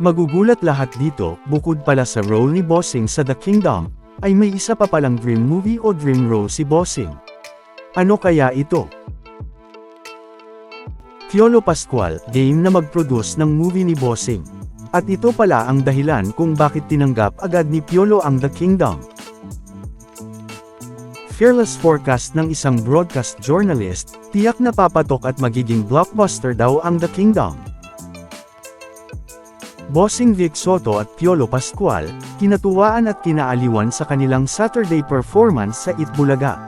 Magugulat lahat dito, bukod pala sa role ni Bossing sa The Kingdom, ay may isa pa palang dream movie o dream role si Bossing. Ano kaya ito? Piolo Pascual, game na mag-produce ng movie ni Bossing. At ito pala ang dahilan kung bakit tinanggap agad ni Piolo ang The Kingdom. Fearless forecast ng isang broadcast journalist, tiyak na papatok at magiging blockbuster daw ang The Kingdom. Bossing Vic Soto at Piolo Pascual, kinatuwaan at kinaaliwan sa kanilang Saturday performance sa Itbulaga.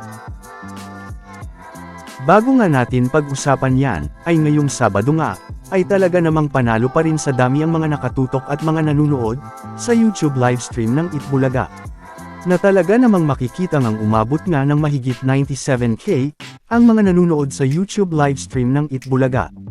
Bago nga natin pag-usapan yan, ay ngayong Sabado nga, ay talaga namang panalo pa rin sa dami ang mga nakatutok at mga nanunood, sa YouTube livestream ng Itbulaga. Na talaga namang makikita ngang umabot nga ng mahigit 97k, ang mga nanunood sa YouTube livestream ng Itbulaga.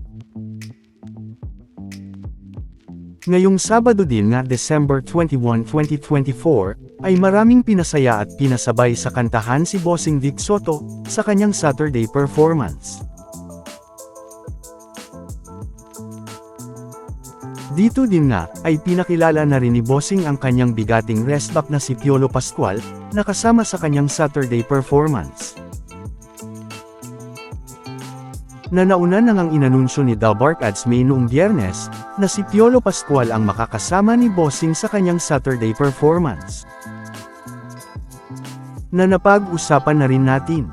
Ngayong Sabado din nga December 21, 2024, ay maraming pinasaya at pinasabay sa kantahan si Bossing Vic Soto, sa kanyang Saturday performance. Dito din nga, ay pinakilala na rin ni Bossing ang kanyang bigating restback na si Piolo Pascual, na kasama sa kanyang Saturday performance. Na nauna na ngang inanunsyo ni Dalbark Ads May noong biyernes, na si Piolo Pascual ang makakasama ni Bossing sa kanyang Saturday performance. Na napag-usapan na rin natin.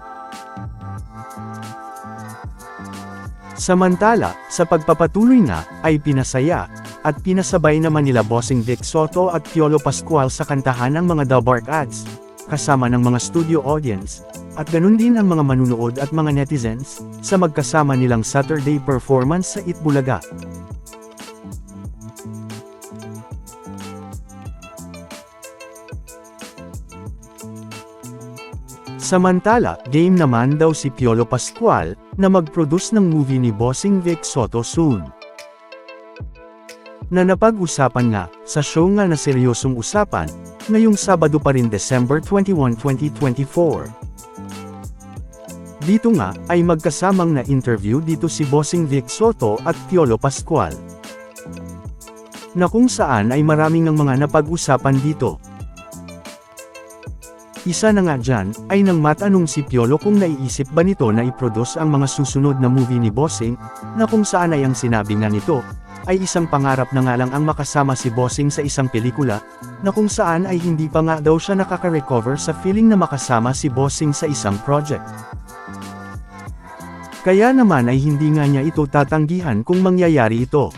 Samantala, sa pagpapatuloy na, ay pinasaya, at pinasabay naman nila Bossing Vic Soto at Piolo Pascual sa kantahan ng mga Dalbark Ads, kasama ng mga studio audience, at ganun din ang mga manunood at mga netizens, sa magkasama nilang Saturday performance sa Itbulaga. Samantala, game naman daw si Piolo Pascual, na mag-produce ng movie ni Bossing Vic Soto soon. Na napag-usapan nga, sa show nga na seryosong usapan, ngayong Sabado pa rin December 21, 2024. Dito nga, ay magkasamang na interview dito si Bossing Vic Soto at Piolo Pascual. Na kung saan ay maraming ng mga napag-usapan dito. Isa na nga dyan, ay nang matanong si Piolo kung naiisip ba nito na i-produce ang mga susunod na movie ni Bossing, na kung saan ay ang sinabi nga nito, ay isang pangarap na nga lang ang makasama si Bossing sa isang pelikula, na kung saan ay hindi pa nga daw siya nakaka-recover sa feeling na makasama si Bossing sa isang project. Kaya naman ay hindi nga niya ito tatanggihan kung mangyayari ito.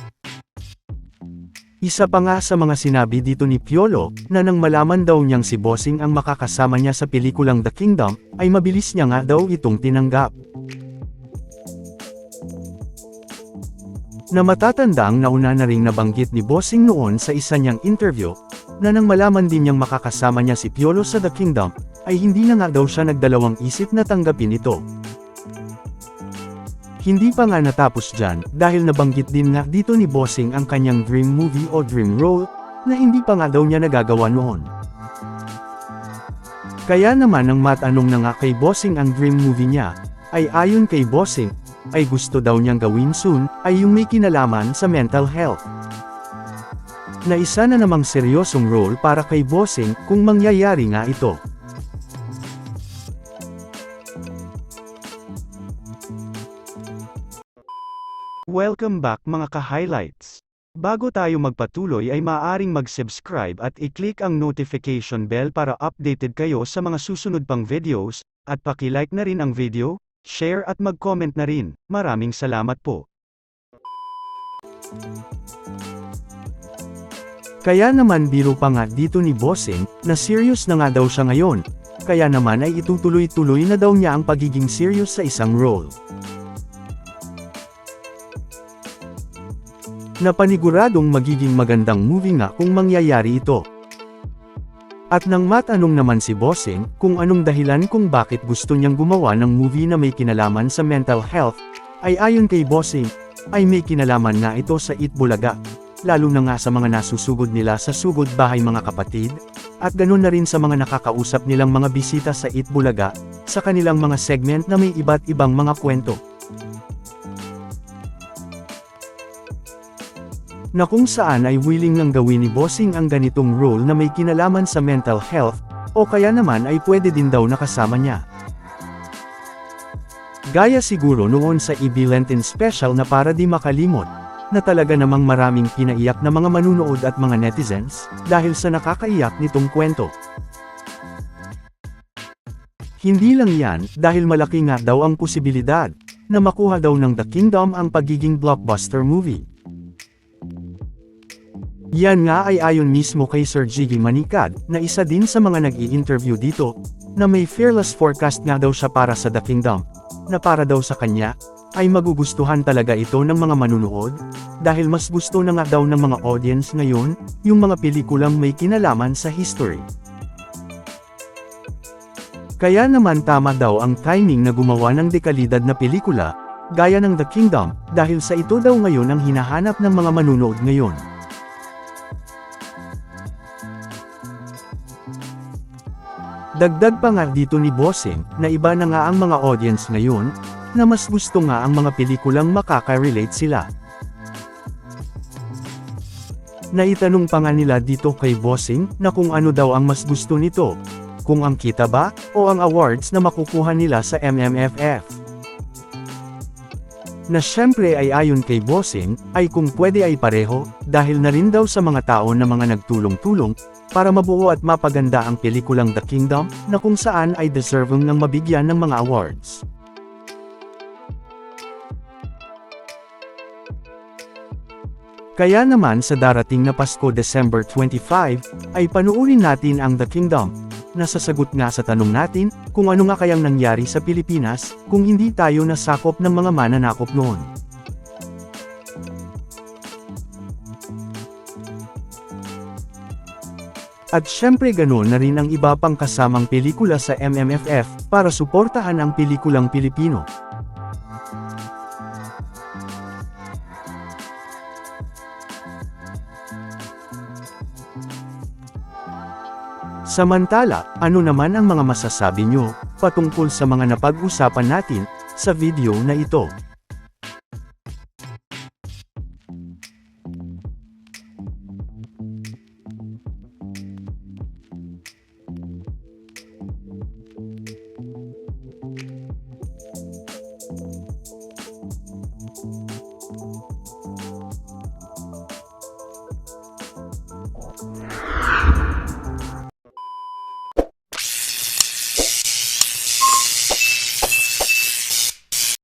Isa pa nga sa mga sinabi dito ni Piolo, na nang malaman daw niyang si Bossing ang makakasama niya sa pelikulang The Kingdom, ay mabilis niya nga daw itong tinanggap. Na matatanda ang nauna na ring nabanggit ni Bossing noon sa isa niyang interview, na nang malaman din niyang makakasama niya si Piolo sa The Kingdom, ay hindi na nga daw siya nagdalawang isip na tanggapin ito. Hindi pa nga natapos dyan, dahil nabanggit din nga dito ni Bossing ang kanyang dream movie o dream role, na hindi pa nga daw niya nagagawa noon. Kaya naman nang matanong na nga kay Bossing ang dream movie niya, ay ayon kay Bossing, ay gusto daw niyang gawin soon, ay yung may kinalaman sa mental health. Na isa na namang seryosong role para kay Bossing kung mangyayari nga ito. Welcome back mga ka-highlights. Bago tayo magpatuloy ay maaaring mag-subscribe at i-click ang notification bell para updated kayo sa mga susunod pang videos, at paki-like na rin ang video, share at mag-comment na rin. Maraming salamat po. Kaya naman biro pa nga dito ni Bossing, na serious na nga daw siya ngayon, kaya naman ay itutuloy-tuloy na daw niya ang pagiging serious sa isang role. Na paniguradong magiging magandang movie nga kung mangyayari ito. At nang matanong naman si Bossing kung anong dahilan kung bakit gusto niyang gumawa ng movie na may kinalaman sa mental health, ay ayon kay Bossing, ay may kinalaman nga ito sa Itbulaga, lalo na nga sa mga nasusugod nila sa sugod bahay mga kapatid, at ganun na rin sa mga nakakausap nilang mga bisita sa Itbulaga, sa kanilang mga segment na may iba't ibang mga kwento. Na kung saan ay willing lang gawin ni Bossing ang ganitong role na may kinalaman sa mental health, o kaya naman ay pwede din daw nakasama niya. Gaya siguro noon sa EB Lenten Special na para di makalimot, na talaga namang maraming pinaiyak na mga manunood at mga netizens, dahil sa nakakaiyak nitong kwento. Hindi lang yan, dahil malaki nga daw ang posibilidad, na makuha daw ng The Kingdom ang pagiging blockbuster movie. Yan nga ay ayon mismo kay Sir Jiggy Manikad, na isa din sa mga nag interview dito, na may fearless forecast nga daw siya para sa The Kingdom, na para daw sa kanya, ay magugustuhan talaga ito ng mga manunood, dahil mas gusto na nga daw ng mga audience ngayon, yung mga pelikulang may kinalaman sa history. Kaya naman tama daw ang timing na gumawa ng dekalidad na pelikula, gaya ng The Kingdom, dahil sa ito daw ngayon ang hinahanap ng mga manunood ngayon. Dagdag pa nga dito ni Bossing, na iba na nga ang mga audience ngayon, na mas gusto nga ang mga pelikulang makaka-relate sila. Naitanong pa nga nila dito kay Bossing, na kung ano daw ang mas gusto nito, kung ang kita ba, o ang awards na makukuha nila sa MMFF. Na syempre ay ayon kay Bossing, ay kung pwede ay pareho, dahil na rin daw sa mga tao na mga nagtulong-tulong, para mabuo at mapaganda ang pelikulang The Kingdom, na kung saan ay deserving ng mabigyan ng mga awards. Kaya naman sa darating na Pasko December 25, ay panuurin natin ang The Kingdom, na sasagot nga sa tanong natin, kung ano nga kayang nangyari sa Pilipinas, kung hindi tayo nasakop ng mga mananakop noon. At syempre ganoon na rin ang iba pang kasamang pelikula sa MMFF, para suportahan ang pelikulang Pilipino. Samantala, ano naman ang mga masasabi nyo, patungkol sa mga napag-usapan natin, sa video na ito?